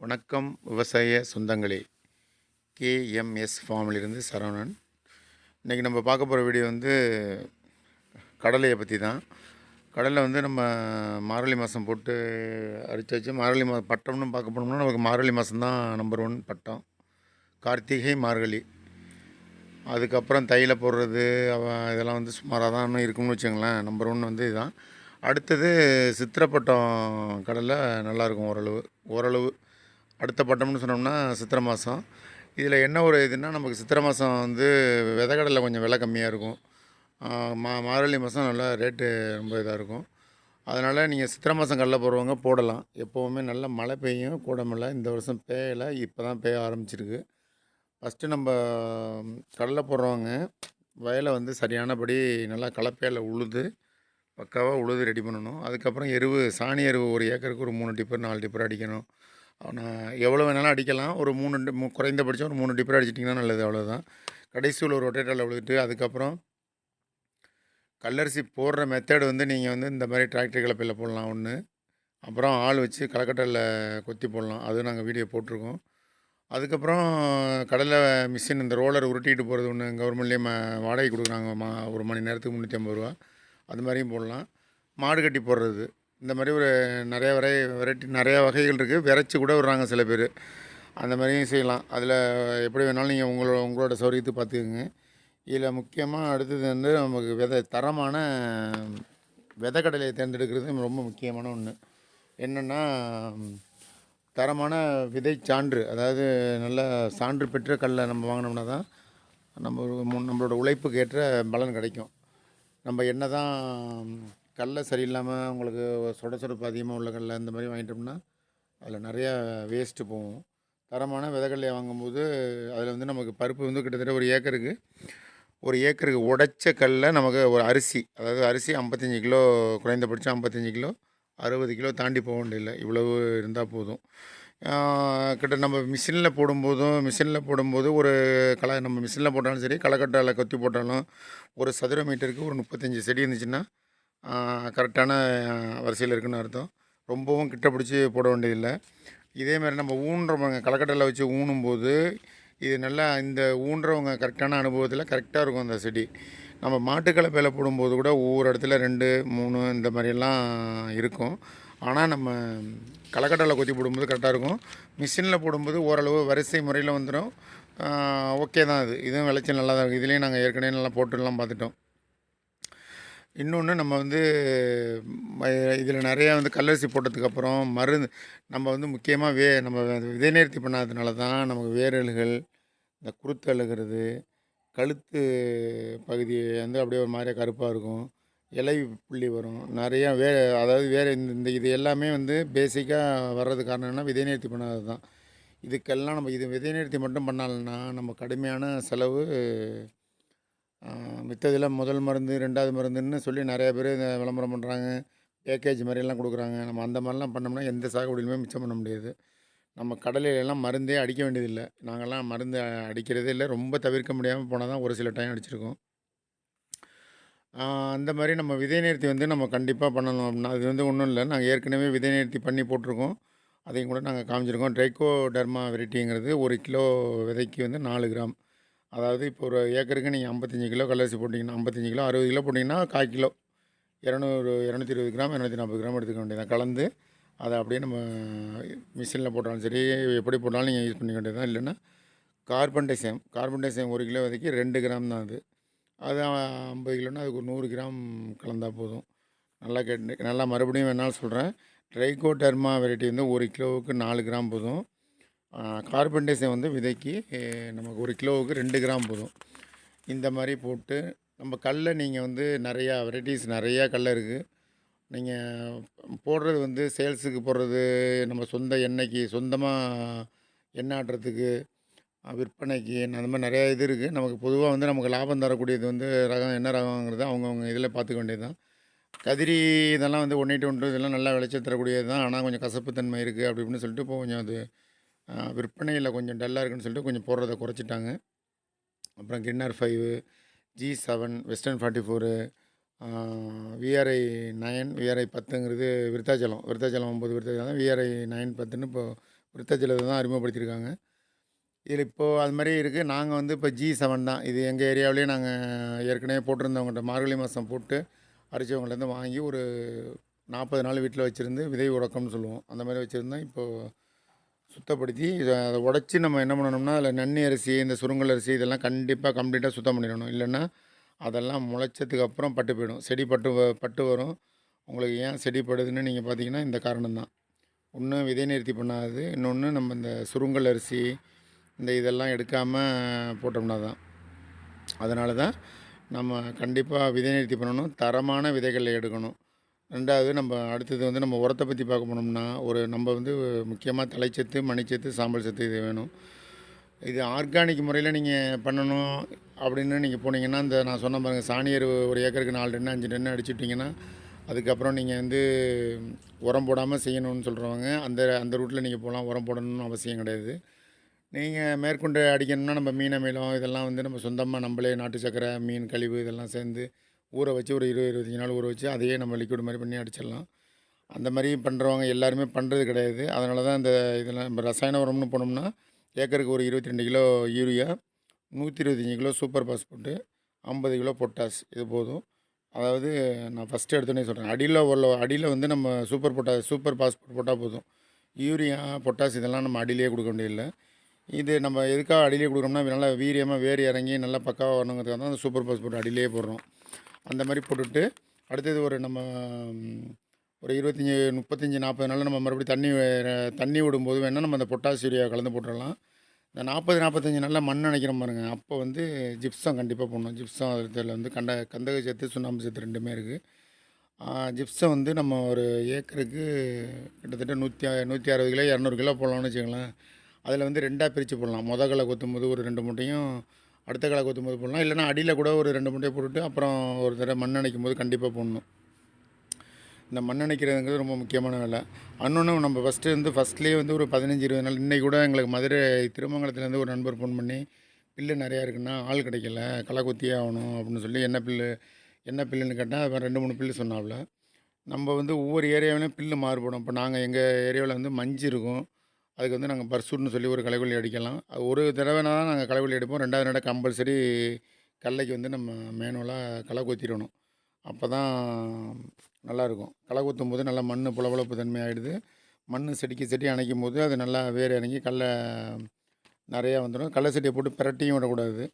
வணக்கம் விவசாய சொந்தங்களே. கேஎம்எஸ் ஃபார்மிலிருந்து சரவணன். இன்றைக்கி நம்ம பார்க்க போகிற வீடியோ வந்து கடலையை பற்றி தான். கடலை வந்து நம்ம மார்கழி மாதம் போட்டு அரிச்சு வச்சு மார்கழி மா பட்டம்னு பார்க்க போனோம்னா நமக்கு மார்கழி மாதம் தான் நம்பர் ஒன் பட்டம். கார்த்திகை மார்கழி. அதுக்கப்புறம் தையில போடுறது அவ- இதெல்லாம் வந்து சுமாராக தான் இன்னும் இருக்கும்னு வச்சுங்களேன் நம்பர் ஒன் வந்து இதுதான். அடுத்தது சித்திரப்பட்டம் கடலை நல்லாயிருக்கும் ஓரளவு ஓரளவு. அடுத்த பட்டம்னு சொன்னோம்னா சித்திரை மாதம். இதில் என்ன ஒரு இதுன்னா நமக்கு சித்திரை மாதம் வந்து விதைக்கடலை கொஞ்சம் விலை கம்மியாக இருக்கும். மா மார்கழி மாதம் நல்லா ரேட்டு ரொம்ப இதாக இருக்கும். அதனால் நீங்கள் சித்திரை மாதம் கடல போடுறவங்க போடலாம். எப்போவுமே நல்லா மழை பெய்யும் கூட மழை இந்த வருஷம் பேயலை இப்போ தான் பேய ஆரம்பிச்சிருக்கு. ஃபஸ்ட்டு நம்ம கடலை போடுறவங்க வயலை வந்து சரியானபடி நல்லா கலப்பையில் உழுது பக்காவாக உழுது ரெடி பண்ணணும். அதுக்கப்புறம் எருவு சாணி எருவு ஒரு ஏக்கருக்கு ஒரு மூணு டிப்பர் நாலு டிப்பர் அடிக்கணும். அவனை எவ்வளோ வேணாலும் அடிக்கலாம். ஒரு மூணு குறைந்தபட்சம் ஒரு மூணு டிப்பர் அடிச்சிட்டிங்கன்னா நல்லது அவ்வளோதான் கடைசியில் ஒரு ரொட்டேட்டரில் விழுந்துட்டு அதுக்கப்புறம் கல்லரிசி போடுற மெத்தேடு வந்து நீங்கள் வந்து இந்த மாதிரி டிராக்டர் கலப்பையில் போடலாம் ஒன்று அப்புறம் ஆள் வச்சு கலக்கட்டரில் கொத்தி போடலாம் அது நாங்கள் வீடியோ போட்டிருக்கோம். அதுக்கப்புறம் கடலை மிஷின் இந்த ரோலர் உருட்டிட்டு போகிறது ஒன்று கவர்மெண்ட்லேயே ம வாடகை கொடுக்குறாங்க மா ஒரு மணி நேரத்துக்கு முந்நூற்றி ஐம்பது ரூபா. அது மாதிரியும் போடலாம். மாடு கட்டி போடுறது. இந்த மாதிரி ஒரு நிறைய வரை வெரைட்டி நிறையா வகைகள் இருக்குது விரைச்சி கூட விடுறாங்க சில பேர். அந்த மாதிரியும் செய்யலாம். அதில் எப்படி வேணாலும் நீங்கள் உங்களோட உங்களோட சௌரியத்துக்கு பார்த்துக்குங்க. இதில் முக்கியமாக அடுத்தது வந்து நமக்கு விதை தரமான விதைக்கடலையை தேர்ந்தெடுக்கிறது ரொம்ப முக்கியமான ஒன்று என்னென்னா தரமான விதை சான்று அதாவது நல்ல சான்று பெற்ற கல்லை நம்ம வாங்கினோம்னா தான் நம்ம நம்மளோட உழைப்புக்கு ஏற்ற பலன் கிடைக்கும். நம்ம என்ன தான் கடலை சரியில்லாமல் உங்களுக்கு சொட சொடப்பு அதிகமாக உள்ள கடலை இந்த மாதிரி வாங்கிட்டோம்னா அதில் நிறையா வேஸ்ட்டு போகும். தரமான விதைக்கடலையை வாங்கும்போது அதில் வந்து நமக்கு பருப்பு வந்து கிட்டத்தட்ட ஒரு ஏக்கருக்கு ஒரு ஏக்கருக்கு உடைச்ச கல்ல நமக்கு ஒரு அரிசி அதாவது அரிசி ஐம்பத்தஞ்சு கிலோ குறைந்தபட்சம் ஐம்பத்தஞ்சு கிலோ அறுபது கிலோ தாண்டி போக வேண்டியதில்லை. இவ்வளவு இருந்தால் போதும். கிட்ட நம்ம மிஷினில் போடும்போதும் மிஷினில் போடும்போது ஒரு களை நம்ம மிஷினில் போட்டாலும் சரி களைக்கட்டால் கொத்தி போட்டாலும் ஒரு சதுர மீட்டருக்கு ஒரு முப்பத்தஞ்சு செடி இருந்துச்சுன்னா கரெக்டான வரிசையில் இருக்குன்னு அர்த்தம். ரொம்பவும் கிட்ட பிடிச்சி போட வேண்டியதில்லை. இதே மாதிரி நம்ம ஊன்றவங்க களைக்கட்டில் வச்சு ஊனும்போது இது நல்லா இந்த ஊன்றவங்க கரெக்டான அனுபவத்தில் கரெக்டாக இருக்கும் அந்த செடி. நம்ம மாட்டுக்கலப்பையில் போடும்போது கூட ஒவ்வொரு இடத்துல ரெண்டு மூணு இந்த மாதிரியெல்லாம் இருக்கும். ஆனால் நம்ம களைக்கட்டில் கொத்தி போடும்போது கரெக்டாக இருக்கும். மிஷினில் போடும்போது ஓரளவு வரிசை முறையில் வந்துடும் ஓகே தான் அது. இதுவும் விளைச்சல் நல்லா தான் இருக்குது இதுலேயும் நாங்கள் ஏற்கனவே நல்லா போட்டுலாம் பார்த்துட்டோம். இன்னொன்று நம்ம வந்து இதில் நிறையா வந்து கல்லரிசி போட்டதுக்கப்புறம் மருந்து நம்ம வந்து முக்கியமாக வே நம்ம விதை நேர்த்தி பண்ணாததுனால தான் நமக்கு வேரல்கள் இந்த குருத்து அழுகிறது கழுத்து பகுதி வந்து அப்படியே ஒரு மாதிரியா கருப்பாக இருக்கும் இலை புள்ளி வரும் நிறையா வே அதாவது வேறு இந்த இந்த இது எல்லாமே வந்து பேசிக்காக வர்றது காரணம் விதை நேர்த்தி பண்ணாதது தான். இதுக்கெல்லாம் நம்ம இது விதை நேர்த்தி மட்டும் பண்ணாலன்னா நம்ம கடுமையான செலவு மித்ததில் முதல் மருந்து ரெண்டாவது மருந்துன்னு சொல்லி நிறையா பேர் இந்த விளம்பரம் பண்ணுறாங்க பேக்கேஜ் மாதிரியெல்லாம் கொடுக்குறாங்க. நம்ம அந்த மாதிரிலாம் பண்ணோம்னா எந்த சாகுபடியிலுமே மிச்சம் பண்ண முடியாது. நம்ம கடலையிலலாம் மருந்தே அடிக்க வேண்டியதில்லை. நாங்கள்லாம் மருந்து அடிக்கிறதே இல்லை. ரொம்ப தவிர்க்க முடியாமல் போனால் தான் ஒரு சில டைம் அடிச்சிருக்கோம். அந்த மாதிரி நம்ம விதை நேர்த்தி வந்து நம்ம கண்டிப்பாக பண்ணணும் அப்படின்னா அது வந்து ஒன்றும் இல்லை. நாங்கள் ஏற்கனவே விதை நேர்த்தி பண்ணி போட்டிருக்கோம். அதையும் கூட நாங்கள் காமிச்சிருக்கோம். ட்ரைக்கோ டர்மா வெரைட்டிங்கிறது ஒரு கிலோ விதைக்கு வந்து நாலு கிராம். அதாவது இப்போ ஒரு ஏக்கருக்கு நீங்கள் ஐம்பத்தஞ்சு கிலோ கல்லரிசி போட்டிங்கன்னா ஐம்பத்தஞ்சு கிலோ அறுபது கிலோ போட்டிங்கன்னா கால் கிலோ. இரநூறு இரநூத்தி இருபது கிராம் இரநூத்தி நாற்பது கிராம் எடுத்துக்க வேண்டியதான் கலந்து அதை அப்படியே நம்ம மிஷினில் போட்டாலும் சரி எப்படி போட்டாலும் நீங்கள் யூஸ் பண்ணிக்க வேண்டியதான் இல்லைன்னா கார்பன் டைசம் கார்பன் டைசம் ஒரு கிலோ விதைக்கு ரெண்டு கிராம் தான் அது. அது ஐம்பது கிலோன்னா அதுக்கு ஒரு நூறு கிராம் கலந்தால் போதும். நல்லா கேட்டு நல்லா மறுபடியும் வேணாலும் சொல்கிறேன் ட்ரைகோ டெர்மா வெரைட்டி வந்து ஒரு கிலோவுக்கு நாலு கிராம் போதும். கார்பன்டைசன் வந்து விதைக்கு நமக்கு ஒரு கிலோவுக்கு ரெண்டு கிராம் போதும். இந்த மாதிரி போட்டு நம்ம கடல நீங்கள் வந்து நிறையா வெரைட்டிஸ் நிறையா கடல இருக்குது நீங்கள் போடுறது வந்து சேல்ஸுக்கு போடுறது நம்ம சொந்த எண்ணெய்க்கு சொந்தமாக எண்ணெய் ஆட்டுறதுக்கு விற்பனைக்கு அந்த மாதிரி நிறையா இது இருக்குது நமக்கு பொதுவாக வந்து நமக்கு லாபம் தரக்கூடியது வந்து ரகம் என்ன ரகங்கிறது அவங்கவுங்க இதில் பார்த்துக்க வேண்டியது தான் கதிரி இதெல்லாம் வந்து ஒன் ஒன்று இதெல்லாம் நல்லா விளைச்சல் தரக்கூடியது தான் ஆனால் கொஞ்சம் கசப்புத்தன்மை இருக்குது அப்படி இப்படின்னு சொல்லிட்டு இப்போ கொஞ்சம் அது விற்பனையில் கொஞ்சம் டல்லாக இருக்குன்னு சொல்லிட்டு கொஞ்சம் போடுறத குறைச்சிட்டாங்க. அப்புறம் Kinnear five G seven western forty four VRI nine VRI பத்துங்கிறது Virudhachalam. Virudhachalam ஒம்பது விருத்தாச்சலம் விஆர்ஐ நயன் பத்துன்னு இப்போ விருத்தாச்சலத்தை தான் அறிமுகப்படுத்தியிருக்காங்க. இதில் இப்போது அது மாதிரி இருக்குது நாங்கள் வந்து இப்போ ஜி செவன் தான். இது எங்கள் ஏரியாவிலேயே நாங்கள் ஏற்கனவே போட்டிருந்தவங்கள்ட்ட மார்கழி மாதம் போட்டு அரிச்சவங்கள்ட்டேருந்து வாங்கி ஒரு நாற்பது நாள் வீட்டில் வச்சுருந்து விதை உடக்கம்னு சொல்லுவோம். அந்த மாதிரி வச்சுருந்தோம். இப்போது சுத்தப்படுத்தி இதை அதை உடச்சி நம்ம என்ன பண்ணணும்னா அதில் நன்னி அரிசி இந்த சுருங்கல் அரிசி இதெல்லாம் கண்டிப்பாக கம்ப்ளீட்டாக சுத்தம் பண்ணிடணும். இல்லைன்னா அதெல்லாம் முளைச்சதுக்கு அப்புறம் பட்டு போயிடும். செடி பட்டு வ- பட்டு வரும். உங்களுக்கு ஏன் செடி படுதுன்னு நீங்கள் பார்த்தீங்கன்னா இந்த காரணம்தான். ஒன்று விதை நிறுத்தி பண்ணாது இன்னொன்று நம்ம இந்த சுருங்கல் அரிசி இந்த இதெல்லாம் எடுக்காமல் போட்டோம்னா தான். அதனால தான் நம்ம கண்டிப்பாக விதை நிறுத்தி பண்ணணும். தரமான விதைகளை எடுக்கணும். ரெண்டாவது நம்ம அடுத்தது வந்து நம்ம உரத்தை பற்றி பார்க்க போனோம்னா ஒரு நம்ம வந்து முக்கியமாக தலைச்சத்து மணிச்சத்து சாம்பல் சத்து இது வேணும். இது ஆர்கானிக் முறையில் நீங்கள் பண்ணணும் அப்படின்னு நீங்கள் போனீங்கன்னா இந்த நான் சொன்ன பாருங்கள் சாணியர் ஒரு ஏக்கருக்கு நாலு டென்னு அஞ்சு டென்னு அடிச்சுட்டிங்கன்னா அதுக்கப்புறம் நீங்கள் வந்து உரம் போடாமல் செய்யணும்னு சொல்கிறவங்க அந்த அந்த ரூட்டில் நீங்கள் போகலாம் உரம் போடணும்னு அவசியம் கிடையாது. நீங்கள் மேற்கொண்டு அடிக்கணும்னா நம்ம மீன் அமிலம் இதெல்லாம் வந்து நம்ம சொந்தமாக நம்மளே நாட்டு சக்கரை மீன் கழிவு இதெல்லாம் சேர்ந்து ஊற வச்சு ஒரு இருபது இருபத்தஞ்சி நாள் ஊற வச்சு அதையே நம்ம லிக்விட் மாதிரி பண்ணி அடிச்சிடலாம். அந்த மாதிரி பண்ணுறவங்க எல்லாருமே பண்ணுறது கிடையாது. அதனால தான் இந்த இதெல்லாம் நம்ம ரசாயன உரம்னு போனோம்னா ஏக்கருக்கு ஒரு இருபத்தி ரெண்டு கிலோ யூரியா நூற்றி இருபத்தஞ்சி கிலோ சூப்பர் பாஸ்போர்ட்டு ஐம்பது கிலோ பொட்டாஸ் இது போதும். அதாவது நான் ஃபஸ்ட்டு எடுத்தோடனே சொல்கிறேன் அடியில் உள்ள அடியில் வந்து நம்ம சூப்பர் பொட்டாஸ் சூப்பர் பாஸ்போர்ட் போட்டால் போதும். யூரியா பொட்டாஸ் இதெல்லாம் நம்ம அடியிலேயே கொடுக்க வேண்டியதில்லை. இது நம்ம எதுக்காக அடியிலே கொடுக்குறோம்னா நல்லா வீரியமாக வேர் இறங்கி நல்லா பக்காவாக வரணுங்கிறதுக்காக தான் அந்த சூப்பர் பாஸ்போர்ட் அடியிலேயே போடுறோம். அந்த மாதிரி போட்டுவிட்டு அடுத்தது ஒரு நம்ம ஒரு இருபத்தஞ்சி முப்பத்தஞ்சு நாற்பது நாளில் நம்ம மறுபடியும் தண்ணி தண்ணி விடும்போது வேணால் நம்ம அந்த பொட்டாசி யூரியா கலந்து போட்டுடலாம். இந்த நாற்பது நாற்பத்தஞ்சு நாளில் மண் நினைக்கிற பாருங்க. அப்போ வந்து ஜிப்சம் கண்டிப்பாக போடணும். ஜிப்சம் அதில் வந்து கண்ட கந்தக சத்து சுண்ணாம்பு சத்து ரெண்டுமே இருக்குது ஜிப்சம் வந்து நம்ம ஒரு ஏக்கருக்கு கிட்டத்தட்ட நூற்றி நூற்றி அறுபது கிலோ இரநூறு கிலோ போடலாம்னு வச்சுக்கலாம் அதில் வந்து ரெண்டாக பிரித்து போடலாம். முத கொத்தும் கொத்தும்போது ஒரு ரெண்டு மூட்டையும் அடுத்த களை கொத்தும்போது போடலாம். இல்லைன்னா அடியில் கூட ஒரு ரெண்டு முட்டையை போட்டுட்டு அப்புறம் ஒரு தடவை மண் அணைக்கும் போது கண்டிப்பாக போடணும். இந்த மண் அணைக்கிறதுங்கிறது ரொம்ப முக்கியமான வேலை. இன்னொன்று நம்ம ஃபஸ்ட்டு வந்து ஃபஸ்ட்லேயே வந்து ஒரு பதினஞ்சு இருபது நாள் இன்றைக்கி கூட எங்களுக்கு மதுரை திருமங்கலத்துலேருந்து ஒரு நண்பர் ஃபோன் பண்ணி பில்லு நிறையா இருக்குன்னா ஆள் கிடைக்கல களை கொத்தியே ஆகணும் அப்படின்னு சொல்லி என்ன பில்லு என்ன பில்லுன்னு கேட்டால் அப்புறம் ரெண்டு மூணு பில்லு சொன்னாப்புல நம்ம வந்து ஒவ்வொரு ஏரியாவிலையும் பில்லு மாறுபடும். இப்போ நாங்கள் எங்கள் ஏரியாவில் வந்து மஞ்சு இருக்கும். அதுக்கு வந்து நாங்கள் பர்சூட்னு சொல்லி ஒரு களைக்கொல்லி அடிக்கலாம். அது ஒரு தடவைனா தான் நாங்கள் களைக்கொல்லி அடிப்போம் ரெண்டாவது நட கம்பல்சரி கடலைக்கு வந்து நம்ம மேனுவலாக களை கொத்திடணும். அப்போ தான் நல்லாயிருக்கும். களை கொத்தும் போது நல்லா மண் புலவளப்பு தன்மை ஆகிடுது மண் செடிக்கு செடி அணைக்கும் போது அது நல்லா வேர் இறங்கி கல்லை நிறையா வந்துடும். கடல செடியை போட்டு பிரட்டியும் விடக்கூடாது.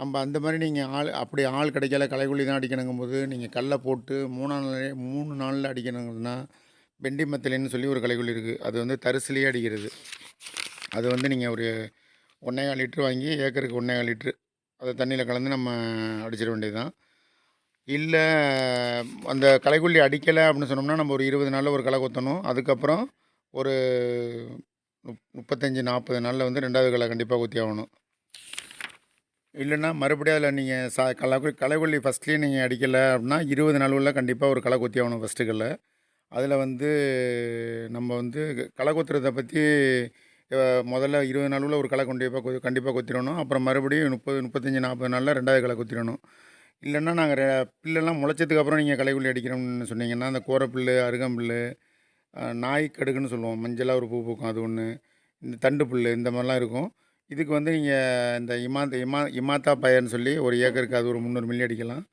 நம்ம அந்த மாதிரி நீங்கள் ஆள் அப்படி ஆள் கிடைக்கல களைக்கொல்லி தான் அடிக்கணுங்கும் போது நீங்கள் கல்லை போட்டு மூணாம் நாள் மூணு நாளில் அடிக்கணுங்கன்னா பெண்டி மெத்தலின்னு சொல்லி ஒரு களைக்கொல்லி இருக்குது அது வந்து தரிசிலே அடிக்கிறது. அது வந்து நீங்கள் ஒரு ஒன்றேகால் லிட்ரு வாங்கி ஏக்கருக்கு ஒன்றேகால் லிட்ரு அதை தண்ணியில் கலந்து நம்ம அடிச்சிட வேண்டியது தான் இல்லை அந்த களைக்கொல்லி அடிக்கலை அப்படின்னு சொன்னோம்னா நம்ம ஒரு இருபது நாளில் ஒரு களை கொத்தணும். அதுக்கப்புறம் ஒரு முப் முப்பத்தஞ்சு நாற்பது நாளில் வந்து ரெண்டாவது களை கண்டிப்பாக கொத்தி ஆகணும். இல்லைன்னா மறுபடியும் அதில் நீங்கள் சா களை களைக்கொல்லி ஃபஸ்ட்லேயே நீங்கள் அடிக்கலை அப்படின்னா இருபது நாள் உள்ள கண்டிப்பாக ஒரு களை கொத்தி ஆகணும் ஃபஸ்ட்டு அதில் வந்து நம்ம வந்து களை கொத்துறதை பற்றி முதல்ல இருபது நாளில் ஒரு களை கொண்டிப்பாக கொ கண்டிப்பாக கொத்திடணும். அப்புறம் மறுபடியும் முப்பது முப்பத்தஞ்சு நாற்பது நாளில் ரெண்டாவது களை கொத்திடணும். இல்லைன்னா நாங்கள் ரெ பில்லெல்லாம் முளைச்சதுக்கப்புறம் நீங்கள் களைக்குள்ளி அடிக்கிறோம்னு சொன்னீங்கன்னா அந்த கோரப்புல் அருகம்புல் நாய்க்கடுகுன்னு சொல்லுவோம். மஞ்சளாக ஒரு பூ பூக்கும் அது ஒன்று இந்த தண்டு புல் இந்த மாதிரிலாம் இருக்கும். இதுக்கு வந்து நீங்கள் இந்த இமாத்த இமா இமாத்தா பயர்னு சொல்லி ஒரு ஏக்கருக்கு அது ஒரு முந்நூறு மில்லி அடிக்கலாம்.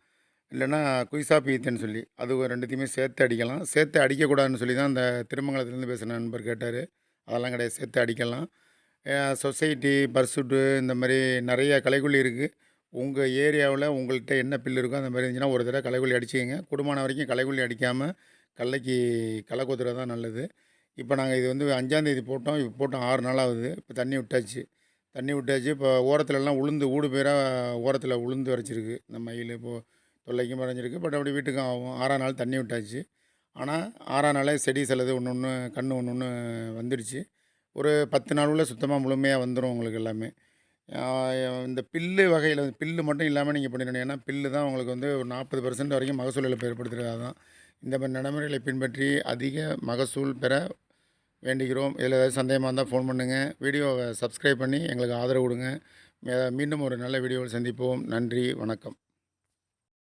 இல்லைன்னா குயிசா பீத்தன்னு சொல்லி அது ஒரு ரெண்டுத்தையுமே சேர்த்து அடிக்கலாம். சேர்த்து அடிக்கக்கூடாதுன்னு சொல்லி தான் அந்த திருமங்கலத்துலேருந்து பேசுகிற நண்பர் கேட்டார். அதெல்லாம் கிடையாது சேர்த்து அடிக்கலாம். சொசைட்டி பர்சூட்டு இந்த மாதிரி நிறைய கலைக்குள்ளி இருக்குது உங்கள் ஏரியாவில் உங்கள்கிட்ட என்ன பில் இருக்கோ அந்த மாதிரி இருந்துச்சுன்னா ஒரு தடவை களைக்கொல்லி அடிச்சுக்கோங்க. குடும்பமான வரைக்கும் களைக்கொல்லி அடிக்காமல் கல்லைக்கு களை கொத்துறது தான் நல்லது. இப்போ நாங்கள் இது வந்து அஞ்சாந்தேதி போட்டோம். இப்போ போட்டோம் ஆறு நாள் ஆகுது. இப்போ தண்ணி விட்டாச்சு. தண்ணி விட்டாச்சு. இப்போ ஓரத்துலலாம் உளுந்து ஊடு பேராக ஓரத்தில் உளுந்து வரைச்சிருக்கு. இந்த மயில் இப்போது தொல்லைக்கும் மறைஞ்சிருக்கு பட் அப்படி வீட்டுக்கும் ஆகும். ஆறாம் நாள் தண்ணி விட்டாச்சு. ஆனால் ஆறாம் நாளே செடி சிலது ஒன்று ஒன்று கன்று ஒன்று ஒன்று வந்துடுச்சு. ஒரு பத்து நாள் உள்ள சுத்தமாக முழுமையாக வந்துடும் உங்களுக்கு எல்லாமே. இந்த பில்லு வகையில் பில்லு மட்டும் இல்லாமல் நீங்கள் பண்ணிடணும் ஏன்னா பில்லு தான் உங்களுக்கு வந்து ஒரு நாற்பது பர்சன்ட் வரைக்கும் மகசூல் இழப்பு ஏற்படுத்துகிறது தான். இந்த மாதிரி நடைமுறைகளை பின்பற்றி அதிக மகசூல் பெற வேண்டிக்கிறோம் இதில் ஏதாவது சந்தேகமாக இருந்தால் ஃபோன் பண்ணுங்கள் வீடியோவை சப்ஸ்கிரைப் பண்ணி எங்களுக்கு ஆதரவு கொடுங்க. மீண்டும் ஒரு நல்ல வீடியோவில் சந்திப்போம். நன்றி. வணக்கம்.